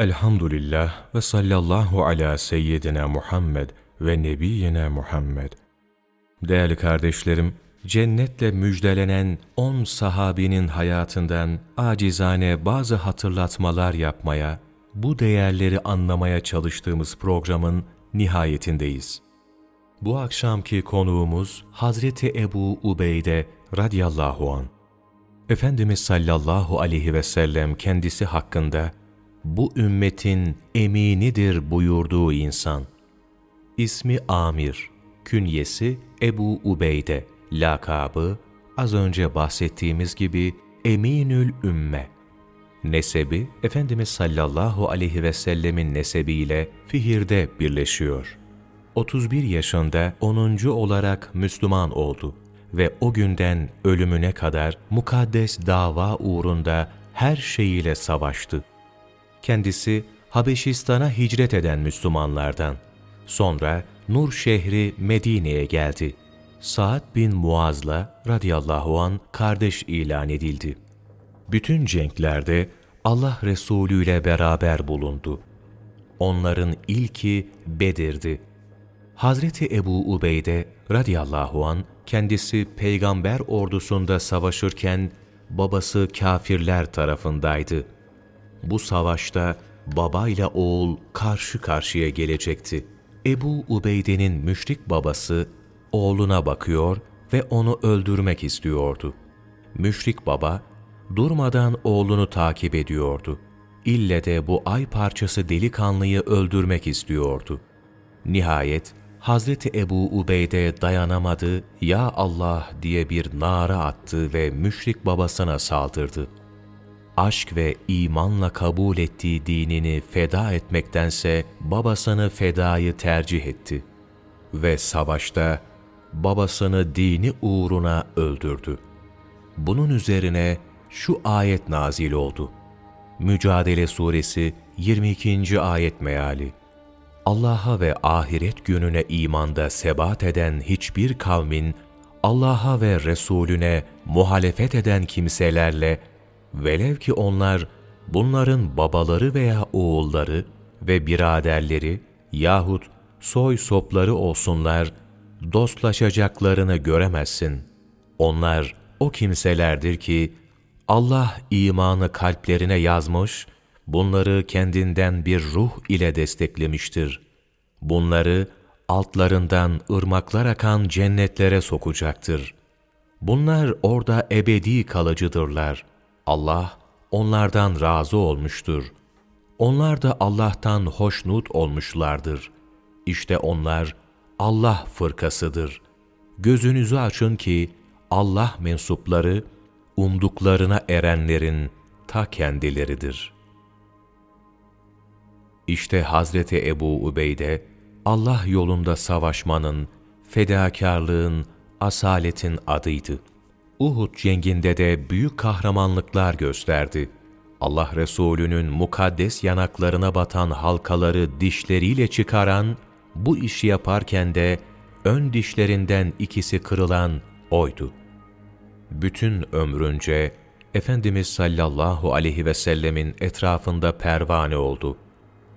Elhamdülillah ve sallallahu ala seyyidina Muhammed ve nebiyyina Muhammed. Değerli kardeşlerim, cennetle müjdelenen on sahabinin hayatından acizane bazı hatırlatmalar yapmaya, bu değerleri anlamaya çalıştığımız programın nihayetindeyiz. Bu akşamki konuğumuz Hazreti Ebu Ubeyde radıyallahu an. Efendimiz sallallahu aleyhi ve sellem kendisi hakkında bu ümmetin eminidir buyurduğu insan. İsmi Amir, künyesi Ebu Ubeyde, lakabı az önce bahsettiğimiz gibi Eminül Ümme. Nesebi Efendimiz sallallahu aleyhi ve sellemin nesebiyle Fihir'de birleşiyor. 31 yaşında 10. olarak Müslüman oldu ve o günden ölümüne kadar mukaddes dava uğrunda her şeyiyle savaştı. Kendisi Habeşistan'a hicret eden Müslümanlardan. Sonra Nur şehri Medine'ye geldi. Sa'd bin Muaz'la radıyallahu an kardeş ilan edildi. Bütün cenklerde Allah Resulü ile beraber bulundu. Onların ilki Bedir'di. Hazreti Ebu Ubeyde radıyallahu an kendisi peygamber ordusunda savaşırken babası kafirler tarafındaydı. Bu savaşta babayla oğul karşı karşıya gelecekti. Ebu Ubeyde'nin müşrik babası oğluna bakıyor ve onu öldürmek istiyordu. Müşrik baba durmadan oğlunu takip ediyordu. İlle de bu ay parçası delikanlıyı öldürmek istiyordu. Nihayet Hazreti Ebu Ubeyde dayanamadı, Ya Allah diye bir nara attı ve müşrik babasına saldırdı. Aşk ve imanla kabul ettiği dinini feda etmektense babasını fedayı tercih etti. Ve savaşta babasını dini uğruna öldürdü. Bunun üzerine şu ayet nazil oldu. Mücadele Suresi 22. ayet meali. Allah'a ve ahiret gününe imanda sebat eden hiçbir kavmin, Allah'a ve Resulüne muhalefet eden kimselerle, velev ki onlar bunların babaları veya oğulları ve biraderleri yahut soy sopları olsunlar, dostlaşacaklarını göremezsin. Onlar o kimselerdir ki, Allah imanı kalplerine yazmış, bunları kendinden bir ruh ile desteklemiştir. Bunları altlarından ırmaklar akan cennetlere sokacaktır. Bunlar orada ebedi kalıcıdırlar. Allah onlardan razı olmuştur. Onlar da Allah'tan hoşnut olmuşlardır. İşte onlar Allah fırkasıdır. Gözünüzü açın ki Allah mensupları umduklarına erenlerin ta kendileridir.'' İşte Hazreti Ebu Ubeyde, Allah yolunda savaşmanın, fedakarlığın, asaletin adıydı. Uhud cenginde de büyük kahramanlıklar gösterdi. Allah Resulü'nün mukaddes yanaklarına batan halkaları dişleriyle çıkaran, bu işi yaparken de ön dişlerinden ikisi kırılan oydu. Bütün ömrünce Efendimiz sallallahu aleyhi ve sellemin etrafında pervane oldu.''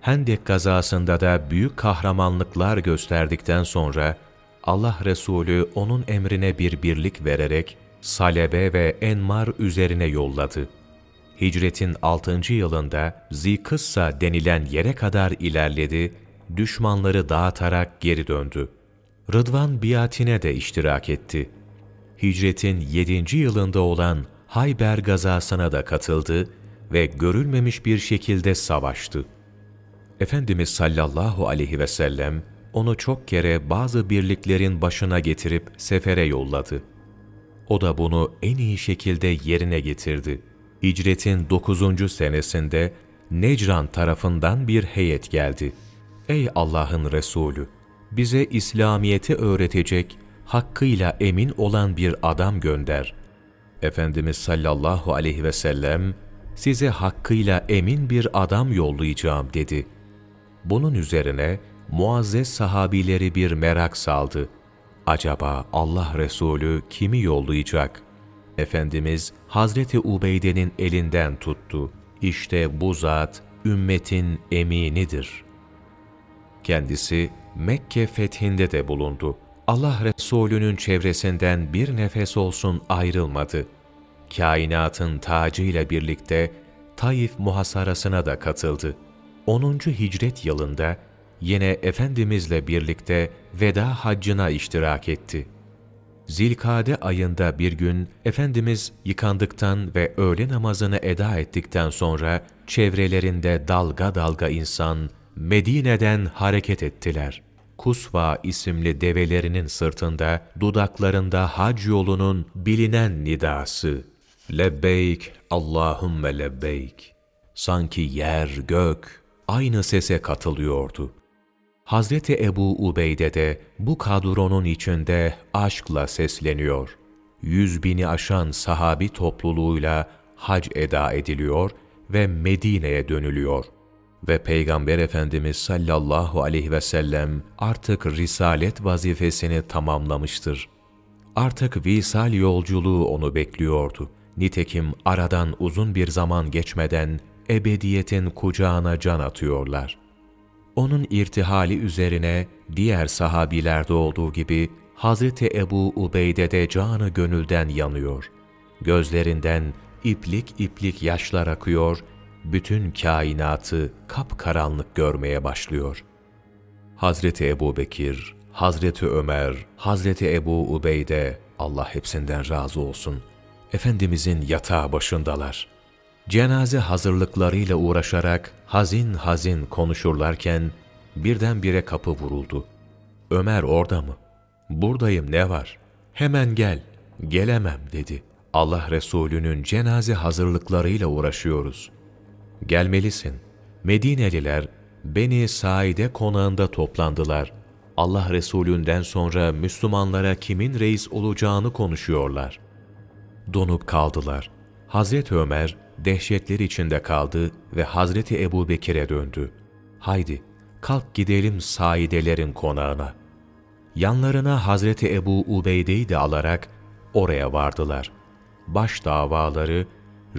Hendek gazasında da büyük kahramanlıklar gösterdikten sonra Allah Resulü onun emrine bir birlik vererek Salebe ve Enmar üzerine yolladı. Hicretin 6. yılında Zikıssa denilen yere kadar ilerledi, düşmanları dağıtarak geri döndü. Rıdvan biatine de iştirak etti. Hicretin 7. yılında olan Hayber gazasına da katıldı ve görülmemiş bir şekilde savaştı. Efendimiz sallallahu aleyhi ve sellem onu çok kere bazı birliklerin başına getirip sefere yolladı. O da bunu en iyi şekilde yerine getirdi. Hicretin 9. senesinde Necran tarafından bir heyet geldi. Ey Allah'ın Resulü! Bize İslamiyet'i öğretecek, hakkıyla emin olan bir adam gönder. Efendimiz sallallahu aleyhi ve sellem, size hakkıyla emin bir adam yollayacağım dedi.'' Bunun üzerine muazzez sahabileri bir merak saldı. Acaba Allah Resulü kimi yollayacak? Efendimiz Hazreti Ubeyde'nin elinden tuttu. İşte bu zat ümmetin eminidir. Kendisi Mekke fethinde de bulundu. Allah Resulü'nün çevresinden bir nefes olsun ayrılmadı. Kainatın tacıyla birlikte Taif muhasarasına da katıldı. 10. hicret yılında yine Efendimizle birlikte veda haccına iştirak etti. Zilkade ayında bir gün Efendimiz yıkandıktan ve öğle namazını eda ettikten sonra çevrelerinde dalga dalga insan Medine'den hareket ettiler. Kusva isimli develerinin sırtında, dudaklarında hac yolunun bilinen nidası. Lebbeyk, Allahümme lebbeyk. Sanki yer, gök aynı sese katılıyordu. Hazreti Ebu Ubeyde de bu kadronun içinde aşkla sesleniyor. Yüz bini aşan sahabi topluluğuyla hac eda ediliyor ve Medine'ye dönülüyor. Ve Peygamber Efendimiz sallallahu aleyhi ve sellem artık risalet vazifesini tamamlamıştır. Artık visal yolculuğu onu bekliyordu. Nitekim aradan uzun bir zaman geçmeden ebediyetin kucağına can atıyorlar. Onun irtihali üzerine diğer sahabilerde olduğu gibi Hazreti Ebu Ubeyde de canı gönülden yanıyor. Gözlerinden iplik iplik yaşlar akıyor, bütün kainatı kapkaranlık görmeye başlıyor. Hazreti Ebu Bekir, Hazreti Ömer, Hazreti Ebu Ubeyde, Allah hepsinden razı olsun, Efendimizin yatağı başındalar. Cenaze hazırlıklarıyla uğraşarak hazin hazin konuşurlarken birdenbire kapı vuruldu. Ömer orada mı? Buradayım ne var? Hemen gel. Gelemem dedi. Allah Resulü'nün cenaze hazırlıklarıyla uğraşıyoruz. Gelmelisin. Medineliler Beni Saide konağında toplandılar. Allah Resulü'nden sonra Müslümanlara kimin reis olacağını konuşuyorlar. Donup kaldılar. Hazreti Ömer dehşetler içinde kaldı ve Hazreti Ebu Bekir'e döndü. Haydi kalk gidelim Saidelerin konağına. Yanlarına Hazreti Ebu Ubeyde'yi de alarak oraya vardılar. Baş davaları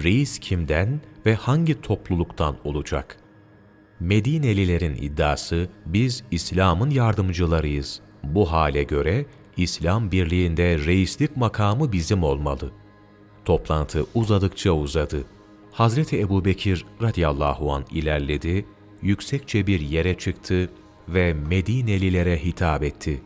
reis kimden ve hangi topluluktan olacak? Medinelilerin iddiası biz İslam'ın yardımcılarıyız. Bu hale göre İslam birliğinde reislik makamı bizim olmalı. Toplantı uzadıkça uzadı. Hazreti Ebubekir radıyallahu an ilerledi, yüksekçe bir yere çıktı ve Medinelilere hitap etti.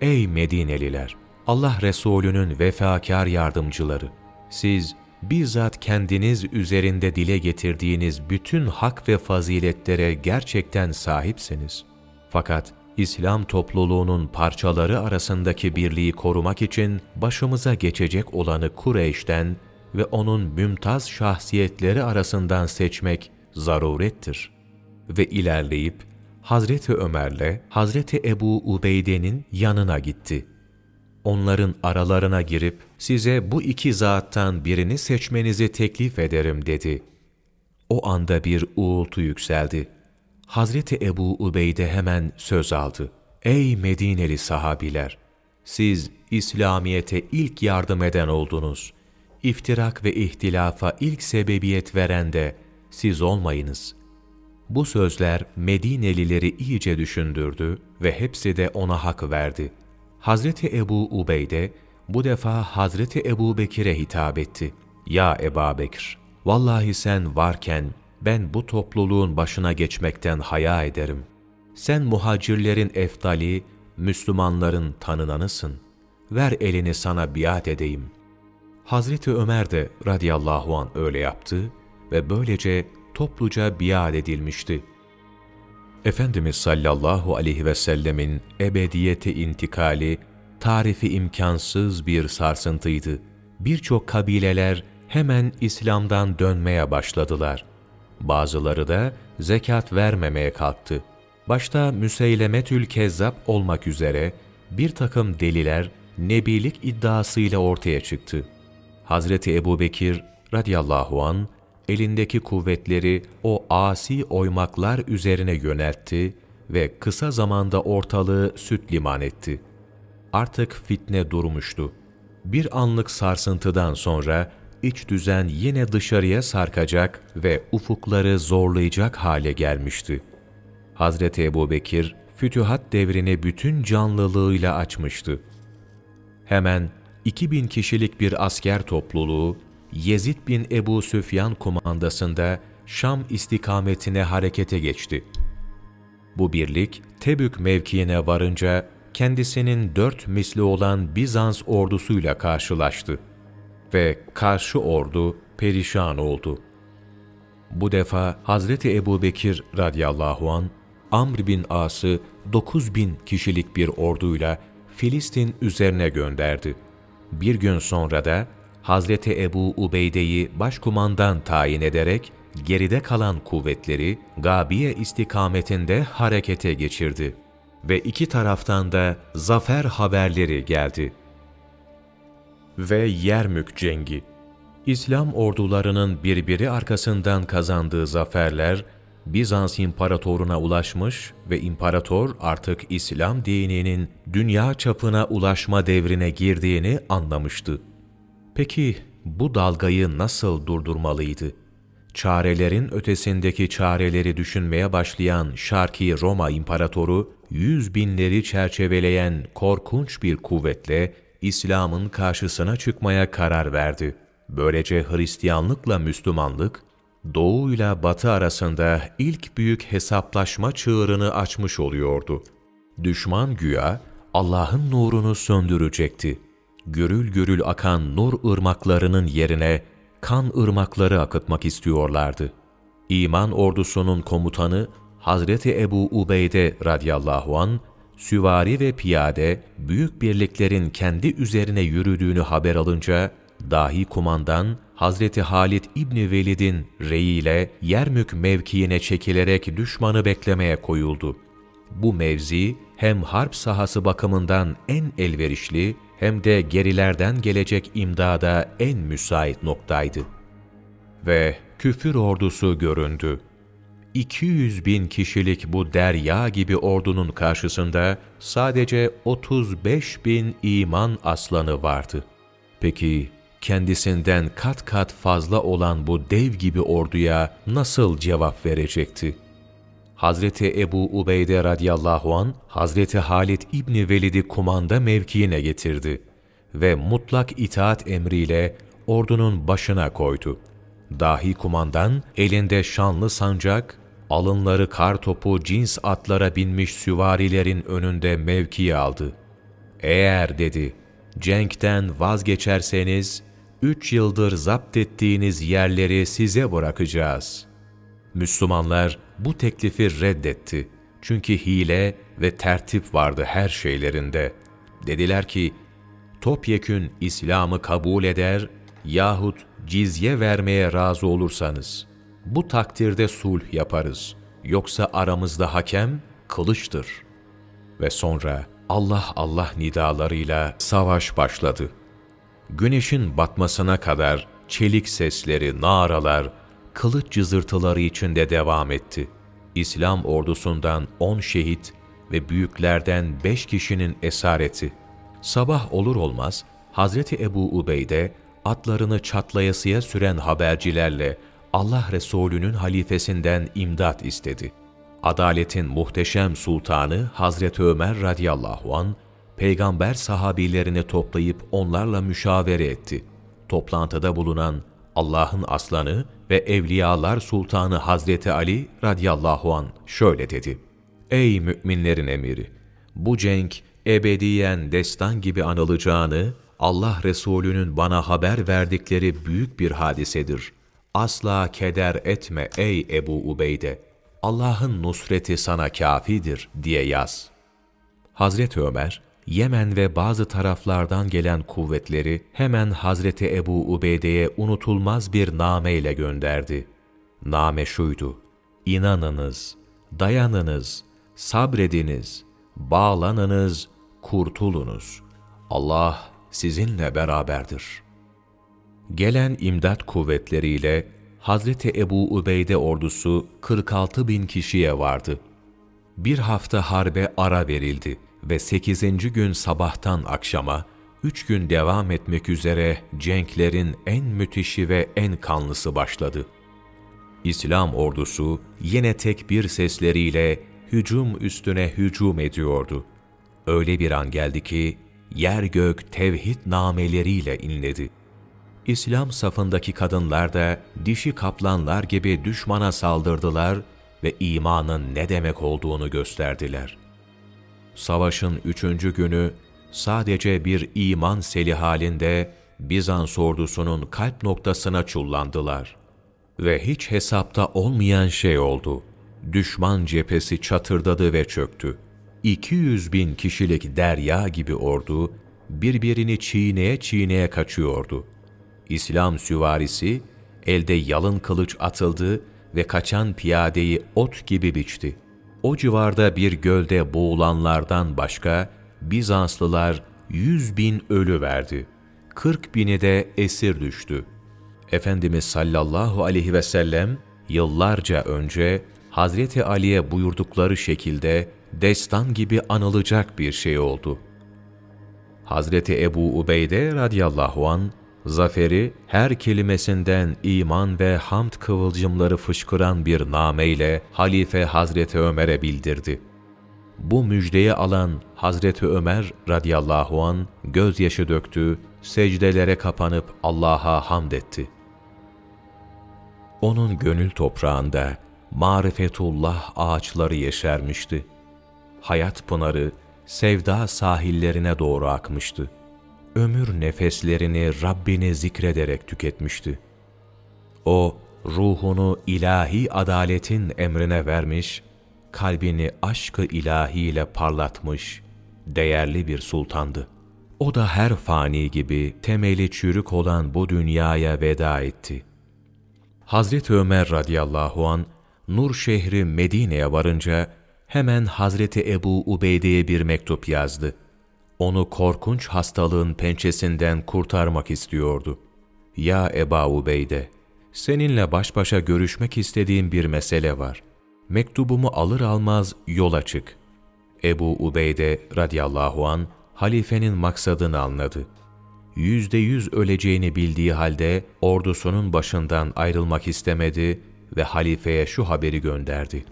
Ey Medineliler! Allah Resulü'nün vefakar yardımcıları! Siz bizzat kendiniz üzerinde dile getirdiğiniz bütün hak ve faziletlere gerçekten sahipsiniz. Fakat İslam topluluğunun parçaları arasındaki birliği korumak için başımıza geçecek olanı Kureyş'ten ve onun mümtaz şahsiyetleri arasından seçmek zarurettir. Ve ilerleyip Hazreti Ömer'le Hazreti Ebu Ubeyde'nin yanına gitti. Onların aralarına girip size bu iki zattan birini seçmenizi teklif ederim dedi. O anda bir uğultu yükseldi. Hazreti Ebu Ubeyde hemen söz aldı. Ey Medineli sahabiler! Siz İslamiyet'e ilk yardım eden oldunuz. İftirak ve ihtilafa ilk sebebiyet veren de siz olmayınız. Bu sözler Medinelileri iyice düşündürdü ve hepsi de ona hak verdi. Hazreti Ebu Ubeyde bu defa Hazreti Ebu Bekir'e hitap etti. Ya Eba Bekir, vallahi sen varken ben bu topluluğun başına geçmekten haya ederim. Sen muhacirlerin eftali, Müslümanların tanınanısın. Ver elini sana biat edeyim. Hazreti Ömer de radıyallahu an öyle yaptı ve böylece topluca biat edilmişti. Efendimiz sallallahu aleyhi ve sellemin ebediyete intikali, tarifi imkansız bir sarsıntıydı. Birçok kabileler hemen İslam'dan dönmeye başladılar. Bazıları da zekat vermemeye kalktı. Başta Müseylemetül Kezzap olmak üzere bir takım deliler nebilik iddiasıyla ortaya çıktı. Hazreti Ebubekir radıyallahu an elindeki kuvvetleri o asi oymaklar üzerine yöneltti ve kısa zamanda ortalığı süt liman etti. Artık fitne durmuştu. Bir anlık sarsıntıdan sonra iç düzen yine dışarıya sarkacak ve ufukları zorlayacak hale gelmişti. Hazreti Ebubekir, fütühat devrini bütün canlılığıyla açmıştı. Hemen 2000 kişilik bir asker topluluğu, Yezid bin Ebu Süfyan kumandasında Şam istikametine harekete geçti. Bu birlik Tebük mevkiine varınca kendisinin dört misli olan Bizans ordusuyla karşılaştı ve karşı ordu perişan oldu. Bu defa Hazreti Ebubekir radıyallahu an Amr bin As'ı 9000 kişilik bir orduyla Filistin üzerine gönderdi. Bir gün sonra da Hazreti Ebu Ubeyde'yi başkumandan tayin ederek geride kalan kuvvetleri Gabiye istikametinde harekete geçirdi ve iki taraftan da zafer haberleri geldi. Ve Yermük Cengi İslam ordularının birbiri arkasından kazandığı zaferler Bizans imparatoruna ulaşmış ve imparator artık İslam dininin dünya çapına ulaşma devrine girdiğini anlamıştı. Peki bu dalgayı nasıl durdurmalıydı? Çarelerin ötesindeki çareleri düşünmeye başlayan Şarki Roma İmparatoru, yüz binleri çerçeveleyen korkunç bir kuvvetle İslam'ın karşısına çıkmaya karar verdi. Böylece Hristiyanlıkla Müslümanlık, Doğu ile Batı arasında ilk büyük hesaplaşma çığırını açmış oluyordu. Düşman güya Allah'ın nurunu söndürecekti. Gürül gürül akan nur ırmaklarının yerine kan ırmakları akıtmak istiyorlardı. İman ordusunun komutanı Hazreti Ebu Ubeyde radıyallahu an süvari ve piyade büyük birliklerin kendi üzerine yürüdüğünü haber alınca dahi kumandan Hazreti Halid İbni Velid'in reyiyle Yermük mevkiine çekilerek düşmanı beklemeye koyuldu. Bu mevzi hem harp sahası bakımından en elverişli hem de gerilerden gelecek imdada en müsait noktaydı. Ve küfür ordusu göründü. 200 bin kişilik bu derya gibi ordunun karşısında sadece 35 bin iman aslanı vardı. Peki kendisinden kat kat fazla olan bu dev gibi orduya nasıl cevap verecekti? Hazreti Ebu Ubeyde radıyallahu an Hazreti Halid İbni Velid'i kumanda mevkiine getirdi ve mutlak itaat emriyle ordunun başına koydu. Dahi kumandan elinde şanlı sancak, alınları kar topu cins atlara binmiş süvarilerin önünde mevkiyi aldı. Eğer dedi, cenkten vazgeçerseniz, üç yıldır zapt ettiğiniz yerleri size bırakacağız. Müslümanlar bu teklifi reddetti. Çünkü hile ve tertip vardı her şeylerinde. Dediler ki, topyekün İslam'ı kabul eder yahut cizye vermeye razı olursanız, bu takdirde sulh yaparız. Yoksa aramızda hakem kılıçtır. Ve sonra Allah Allah nidalarıyla savaş başladı. Güneşin batmasına kadar çelik sesleri, naralar, kılıç cızırtıları içinde devam etti. İslam ordusundan on şehit ve büyüklerden beş kişinin esareti. Sabah olur olmaz Hazreti Ebu Ubeyde atlarını çatlayasıya süren habercilerle Allah Resulü'nün halifesinden imdat istedi. Adaletin muhteşem sultanı Hazreti Ömer radıyallahu an peygamber sahabilerini toplayıp onlarla müşavere etti. Toplantıda bulunan Allah'ın aslanı ve evliyalar sultanı Hazreti Ali radıyallahu an şöyle dedi. Ey müminlerin emiri! Bu cenk ebediyen destan gibi anılacağını Allah Resulü'nün bana haber verdikleri büyük bir hadisedir. Asla keder etme ey Ebu Ubeyde. Allah'ın nusreti sana kafidir diye yaz. Hazreti Ömer, Yemen ve bazı taraflardan gelen kuvvetleri hemen Hazreti Ebu Ubeyde'ye unutulmaz bir name ile gönderdi. Name şuydu, İnanınız, dayanınız, sabrediniz, bağlanınız, kurtulunuz. Allah sizinle beraberdir. Gelen imdat kuvvetleriyle Hazreti Ebu Ubeyde ordusu 46 bin kişiye vardı. Bir hafta harbe ara verildi ve 8. gün sabahtan akşama üç gün devam etmek üzere cenklerin en müthişi ve en kanlısı başladı. İslam ordusu yine tek bir sesleriyle hücum üstüne hücum ediyordu. Öyle bir an geldi ki yer gök tevhid nameleriyle inledi. İslam safındaki kadınlar da dişi kaplanlar gibi düşmana saldırdılar ve imanın ne demek olduğunu gösterdiler. Savaşın üçüncü günü sadece bir iman seli halinde Bizans ordusunun kalp noktasına çullandılar. Ve hiç hesapta olmayan şey oldu. Düşman cephesi çatırdadı ve çöktü. 200 bin kişilik derya gibi ordu birbirini çiğneye çiğneye kaçıyordu. İslam süvarisi elde yalın kılıç atıldı ve kaçan piyadeyi ot gibi biçti. O civarda bir gölde boğulanlardan başka Bizanslılar yüz bin ölü verdi. Kırk bini de esir düştü. Efendimiz sallallahu aleyhi ve sellem yıllarca önce Hazreti Ali'ye buyurdukları şekilde destan gibi anılacak bir şey oldu. Hazreti Ebu Ubeyde radıyallahu an zaferi her kelimesinden iman ve hamd kıvılcımları fışkıran bir nameyle Halife Hazreti Ömer'e bildirdi. Bu müjdeyi alan Hazreti Ömer radıyallahu an gözyaşı döktü, secdelere kapanıp Allah'a hamd etti. Onun gönül toprağında marifetullah ağaçları yeşermişti. Hayat pınarı sevda sahillerine doğru akmıştı. Ömür nefeslerini Rabbini zikrederek tüketmişti. O, ruhunu ilahi adaletin emrine vermiş, kalbini aşkı ilahiyle parlatmış, değerli bir sultandı. O da her fani gibi temeli çürük olan bu dünyaya veda etti. Hazreti Ömer radıyallahu an Nur şehri Medine'ye varınca hemen Hazreti Ebu Ubeyde'ye bir mektup yazdı. Onu korkunç hastalığın pençesinden kurtarmak istiyordu. Ya Eba Ubeyde, seninle baş başa görüşmek istediğim bir mesele var. Mektubumu alır almaz yola çık. Ebu Ubeyde radıyallahu an halifenin maksadını anladı. Yüzde yüz öleceğini bildiği halde ordusunun başından ayrılmak istemedi ve halifeye şu haberi gönderdi.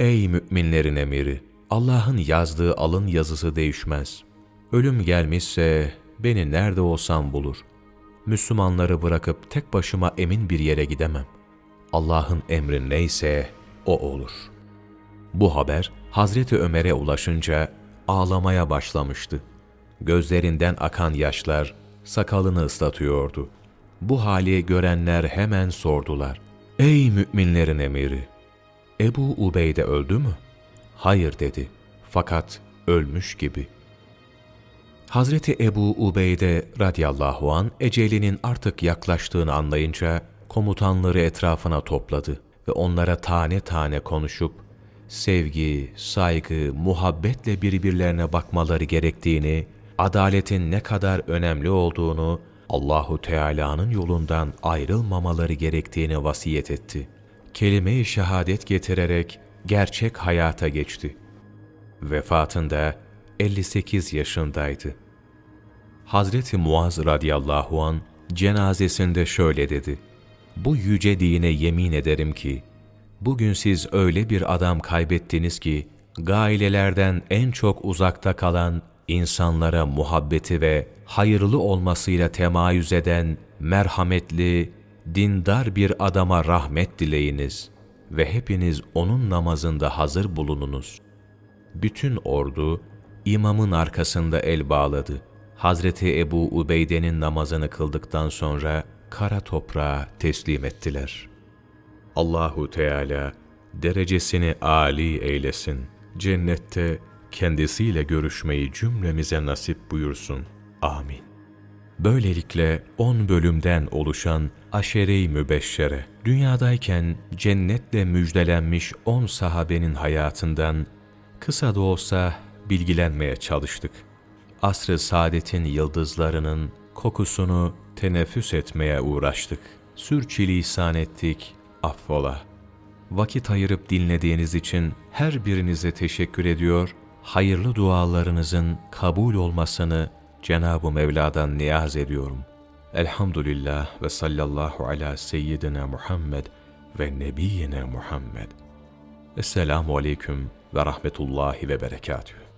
Ey müminlerin emiri! Allah'ın yazdığı alın yazısı değişmez. Ölüm gelmişse beni nerede olsam bulur. Müslümanları bırakıp tek başıma emin bir yere gidemem. Allah'ın emri neyse o olur. Bu haber Hazreti Ömer'e ulaşınca ağlamaya başlamıştı. Gözlerinden akan yaşlar sakalını ıslatıyordu. Bu hali görenler hemen sordular. Ey müminlerin emiri! Ebu Ubeyde öldü mü? Hayır dedi. Fakat ölmüş gibi. Hazreti Ebu Ubeyde radıyallahu an ecelinin artık yaklaştığını anlayınca komutanları etrafına topladı ve onlara tane tane konuşup sevgi, saygı, muhabbetle birbirlerine bakmaları gerektiğini, adaletin ne kadar önemli olduğunu, Allahu Teala'nın yolundan ayrılmamaları gerektiğini vasiyet etti. Kelime-i şehadet getirerek gerçek hayata geçti. Vefatında 58 yaşındaydı. Hazreti Muaz radıyallahu an cenazesinde şöyle dedi. Bu yüce dine yemin ederim ki, bugün siz öyle bir adam kaybettiniz ki, gailelerden en çok uzakta kalan, insanlara muhabbeti ve hayırlı olmasıyla temayüz eden, merhametli, dindar bir adama rahmet dileyiniz ve hepiniz onun namazında hazır bulununuz. Bütün ordu, imamın arkasında el bağladı. Hazreti Ebu Ubeyde'nin namazını kıldıktan sonra, kara toprağa teslim ettiler. Allahu Teala derecesini âli eylesin. Cennette kendisiyle görüşmeyi cümlemize nasip buyursun. Amin. Böylelikle on bölümden oluşan Aşere-i Mübeşşere, dünyadayken cennetle müjdelenmiş on sahabenin hayatından kısa da olsa bilgilenmeye çalıştık. Asr-ı saadetin yıldızlarının kokusunu teneffüs etmeye uğraştık. Sürçülisan ettik, affola. Vakit ayırıp dinlediğiniz için her birinize teşekkür ediyor, hayırlı dualarınızın kabul olmasını Cenab-ı Mevla'dan niyaz ediyorum. Elhamdülillah ve sallallahu ala seyyidina Muhammed ve nebiyyina Muhammed. Esselamu aleyküm ve rahmetullahi ve berekatühü.